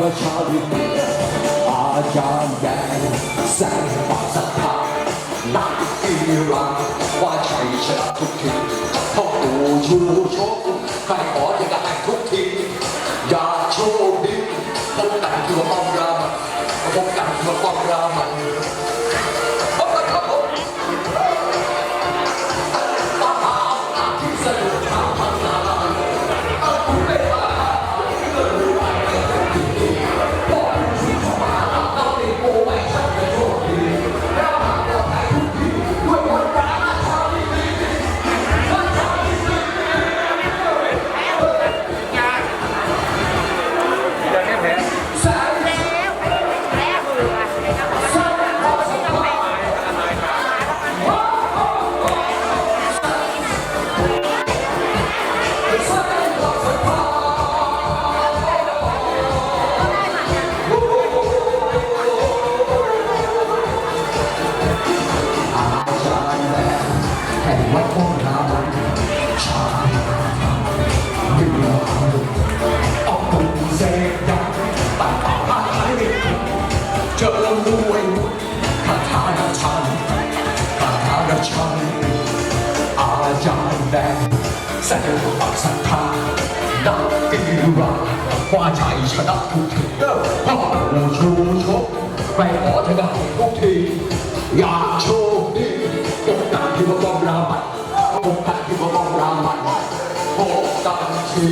ว่าชาวิเดียอาจารย์แดงแสงปวามศรัทนักอีรัาว่าชัยชนะทุกทีพ่อปู่ชูชกใครขอจะได้ทุกทีอย่าโชคดีพบกันที่ความรามันพบกันที่ความรามัน แห่งวัดพงนามันชาเดือดเอาตุ่มเสกดังตัดป่าหายไปเจอรวยคาถาดชันคาถาดชันอาจาแดงแสดงความศรัทธานักกีฬาคว้าชัยชนะทุกทีพ่อปู่ชูชกไปขอชนะทุกทีอยากโชค มันพบกันที